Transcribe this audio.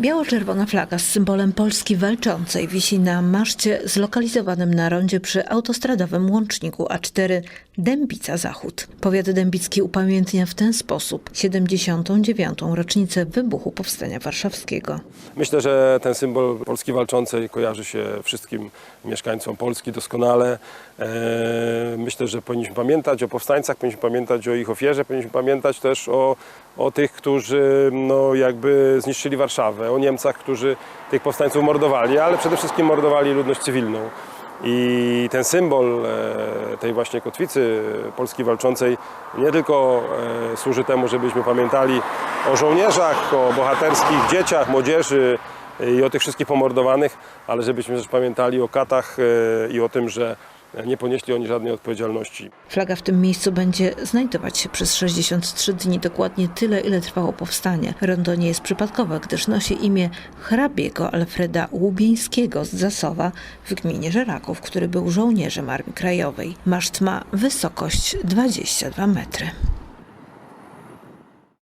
Biało-czerwona flaga z symbolem Polski walczącej wisi na maszcie zlokalizowanym na rondzie przy autostradowym łączniku A4 Dębica Zachód. Powiat dębicki upamiętnia w ten sposób 79. rocznicę wybuchu Powstania Warszawskiego. Myślę, że ten symbol Polski walczącej kojarzy się wszystkim mieszkańcom Polski doskonale. Myślę, że powinniśmy pamiętać o powstańcach, powinniśmy pamiętać o ich ofierze, powinniśmy pamiętać też o, o tych, którzy no, jakby zniszczyli Warszawę, o Niemcach, którzy tych powstańców mordowali, ale przede wszystkim mordowali ludność cywilną. I ten symbol e, tej właśnie kotwicy Polski walczącej nie tylko e, służy temu, żebyśmy pamiętali o żołnierzach, o bohaterskich dzieciach, młodzieży e, i o tych wszystkich pomordowanych, ale żebyśmy też pamiętali o katach i o tym, że nie ponieśli oni żadnej odpowiedzialności. Flaga w tym miejscu będzie znajdować się przez 63 dni, dokładnie tyle, ile trwało powstanie. Rondo nie jest przypadkowe, gdyż nosi imię hrabiego Alfreda Łubieńskiego z Zasowa w gminie Żeraków, który był żołnierzem Armii Krajowej. Maszt ma wysokość 22 metry.